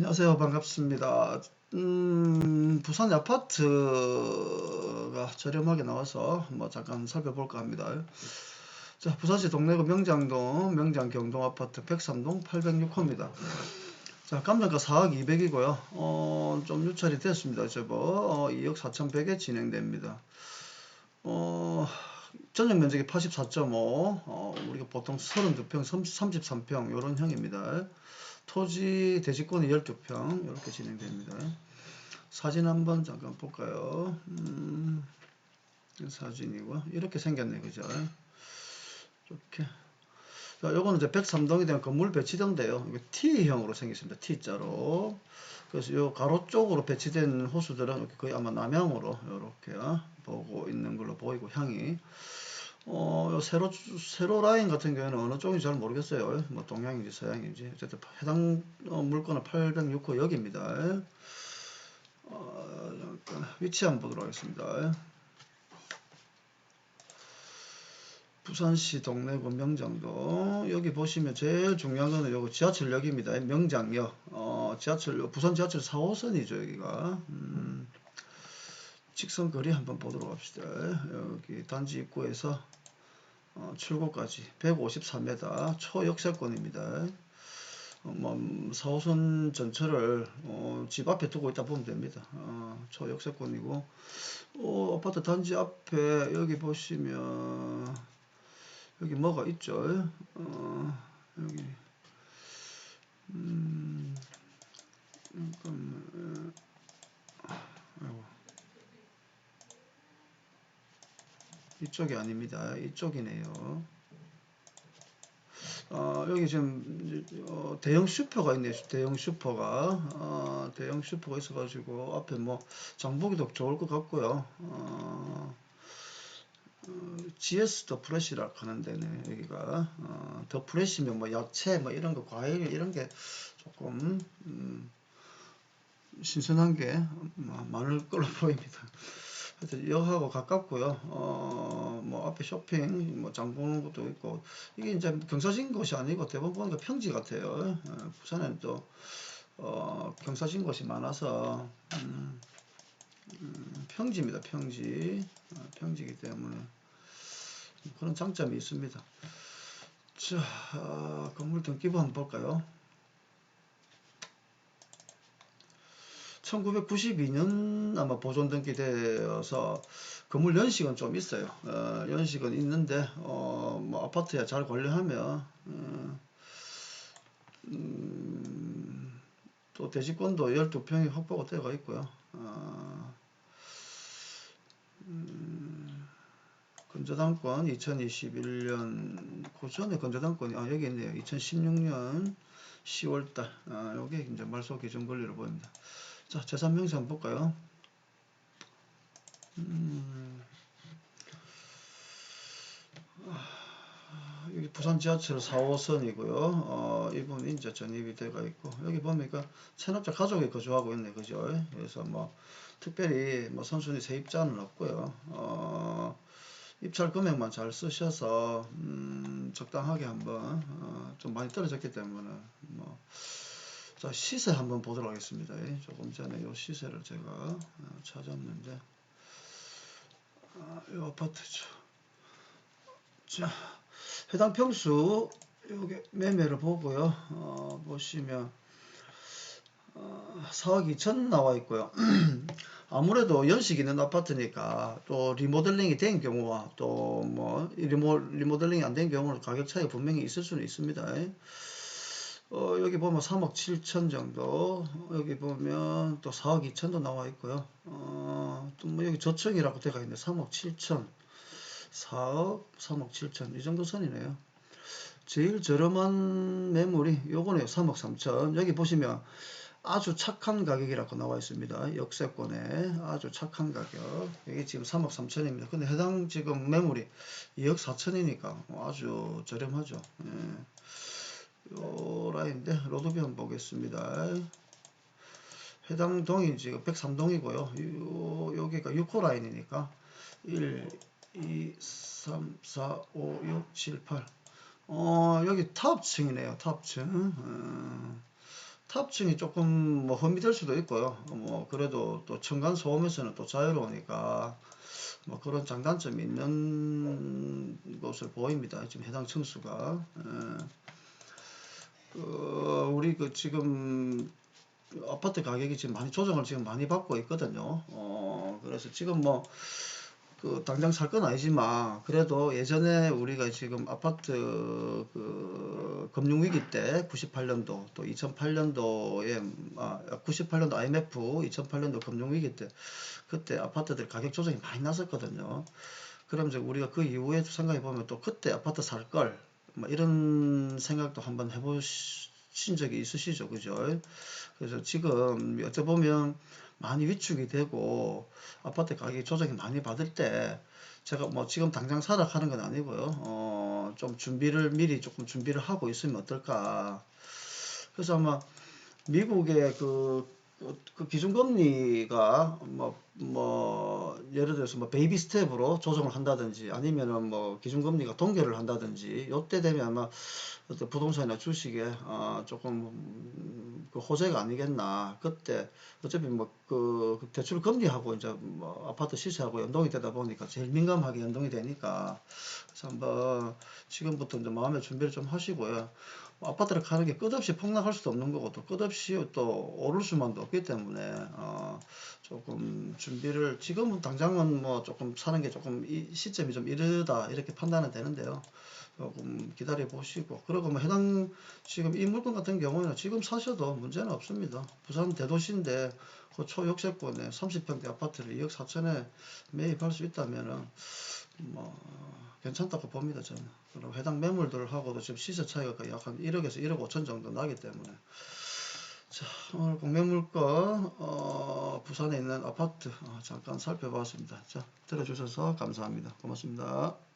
안녕하세요. 반갑습니다. 음, 부산 아파트가 저렴하게 나와서 뭐 잠깐 살펴볼까 합니다. 자, 부산시 동래구 명장동, 명장 경동 아파트 103동 806호입니다. 자, 감정가 4억 200이고요. 어, 좀 유찰이 됐습니다. 저거 어, 2억 4,100에 진행됩니다. 어, 전용 면적이 84.5, 어, 우리가 보통 32평, 33평 이런 형입니다. 토지 대지권이 12평 이렇게 진행됩니다. 사진 한번 잠깐 볼까요? 음, 사진이고 이렇게 생겼네 그죠? 이렇게 자, 요거는 이제 103동에 대한 건물. 이거 T형으로 생겼습니다. T자로. 그래서 요 가로 쪽으로 배치된 호수들은 거의 아마 남향으로 이렇게 보고 있는 걸로 보이고 향이 어, 세로, 세로 라인 같은 경우에는 어느 쪽인지 잘 모르겠어요. 뭐 동양인지 서양인지. 어쨌든 해당 어, 물건은 806호 여기입니다. 어, 잠깐 위치 한번 보도록 하겠습니다. 부산시 동래구 명장도 여기 보시면 제일 중요한 거는 요거 지하철역입니다. 명장역. 어, 지하철 부산 지하철 4호선이죠, 여기가. 음, 직선 거리 한번 보도록 합시다. 여기 단지 입구에서 어, 출구까지 154m 초역세권입니다. 어, 뭐 4호선 전철을 어, 집 앞에 두고 있다 보면 됩니다. 어, 초역세권이고 어, 아파트 단지 앞에 여기 보시면 여기 뭐가 있죠? 어, 여기 음, 잠깐만. 아이고. 이쪽이 아닙니다. 이쪽이네요. 어, 여기 지금 어, 대형 슈퍼가 있네요. 대형 슈퍼가 어, 대형 슈퍼가 있어가지고 앞에 뭐 장보기도 좋을 것 같고요. 어, 어, GS 더 프레시라 하는 데네 여기가 어, 더 프레시면 뭐 야채 뭐 이런 거 과일 이런 게 조금 음, 신선한 게 많을 걸로 보입니다. 하여튼 역하고 가깝고요. 어, 뭐 앞에 쇼핑, 뭐 장 보는 것도 있고 이게 이제 경사진 곳이 아니고 대부분 보니까 평지 같아요. 어, 부산에는 또 어, 경사진 곳이 많아서 음, 음, 평지입니다. 평지, 어, 평지이기 때문에 그런 장점이 있습니다. 자, 어, 건물 등기부 한번 볼까요? 1992년 아마 보존 등기되어서 건물 연식은 좀 있어요. 어, 연식은 있는데 어, 뭐 아파트야 잘 관리하면 어, 음, 또 대지권도 12평이 확보가 되어 있고요. 어, 음, 건조당권 2021년 그 전에 건조당권이 아 여기 있네요. 2016년 10월달 아, 여기 이제 말소 기준 권리로 보입니다. 자, 재산 명세 한번 볼까요? 음, 여기 부산 지하철 4호선이고요. 어, 이분이 이제 전입이 되어 있고 여기 보니까 체납자 가족이 거주하고 있네, 그죠? 그래서 뭐 특별히 뭐 선순위 세입자는 없고요. 어, 입찰 금액만 잘 쓰셔서 음, 적당하게 한번 어, 좀 많이 떨어졌기 때문에 뭐. 자, 시세 한번 보도록 하겠습니다. 예, 조금 전에 요 시세를 제가 어, 찾았는데, 아, 이 아파트죠. 자, 해당 평수, 요게 매매를 보고요. 어, 보시면, 어, 4억 2천 나와 있고요. 아무래도 연식 있는 아파트니까 또 리모델링이 된 경우와 또 뭐 리모, 리모델링이 안 된 경우는 가격 차이가 분명히 있을 수는 있습니다. 예. 어, 여기 보면 3억 7천 정도, 여기 보면 또 4억 2천도 나와 있고요. 어, 또 뭐 여기 저층이라고 되어 있네. 3억 7천, 4억, 3억 7천 이 정도 선이네요. 제일 저렴한 매물이 요거네요. 3억 3천. 여기 보시면 아주 착한 가격이라고 나와 있습니다. 역세권에 아주 착한 가격. 여기 지금 3억 3천입니다. 근데 해당 지금 매물이 2억 4천이니까 아주 저렴하죠. 예. 요 라인인데 로드뷰 한번 보겠습니다. 해당 동이 지금 103동이고요. 요, 여기가 6호 라인이니까 1, 2, 3, 4, 5, 6, 7, 8. 어, 여기 탑층이네요. 탑층. 어, 탑층이 조금 뭐 흠이 될 수도 있고요. 뭐 그래도 또 청간 소음에서는 또 자유로우니까 뭐 그런 장단점이 있는 것으로 보입니다. 지금 해당 층수가. 예. 그 우리 그 지금 아파트 가격이 지금 많이 조정을 지금 많이 받고 있거든요. 어 그래서 지금 뭐 그 당장 살 건 아니지만 그래도 예전에 우리가 지금 아파트 그 금융 위기 때 98년도 또 2008년도에 아 98년도 IMF 2008년도 금융 위기 때 그때 아파트들 가격 조정이 많이 났었거든요. 그럼 이제 우리가 그 이후에 생각해 보면 또 그때 아파트 살걸뭐 이런 생각도 한번 해보신 적이 있으시죠, 그죠? 그래서 지금 어찌 보면 많이 위축이 되고 아파트 가격이 조정이 많이 받을 때 제가 뭐 지금 당장 사라 하는 건 아니고요. 어, 좀 준비를 미리 조금 준비를 하고 있으면 어떨까. 그래서 아마 미국의 그, 그, 그 기준금리가 뭐, 뭐, 예를 들어서 뭐 베이비 스텝으로 조정을 한다든지 아니면은 뭐 기준금리가 동결을 한다든지 요때 되면 아마 부동산이나 주식에 어, 조금 음, 그 호재가 아니겠나. 그때 어차피 뭐그 그 대출 금리하고 이제 뭐 아파트 시세하고 연동이 되다 보니까 제일 민감하게 연동이 되니까 그래서 한번 지금부터 이제 마음의 준비를 좀 하시고요. 뭐 아파트를 가는 게 끝없이 폭락할 수도 없는 거고 또 끝없이 또 오를 수만도 없기 때문에 어 조금 준비를 지금은 당장은 뭐 조금 사는 게 조금 이 시점이 좀 이르다 이렇게 판단은 되는데요. 조금 기다려 보시고 그리고 뭐 해당 지금 이 물건 같은 경우는 지금 사셔도 문제는 없습니다. 부산 대도시인데 그 초역세권에 30평대 아파트를 2억 4천에 매입할 수 있다면은 뭐 괜찮다고 봅니다 저는. 그리고 해당 매물들하고도 지금 시세 차이가 거의 약한 1억에서 1억 5천 정도 나기 때문에 자 오늘 공매물건 어, 부산에 있는 아파트 어, 잠깐 살펴봤습니다. 자 들어주셔서 감사합니다. 고맙습니다.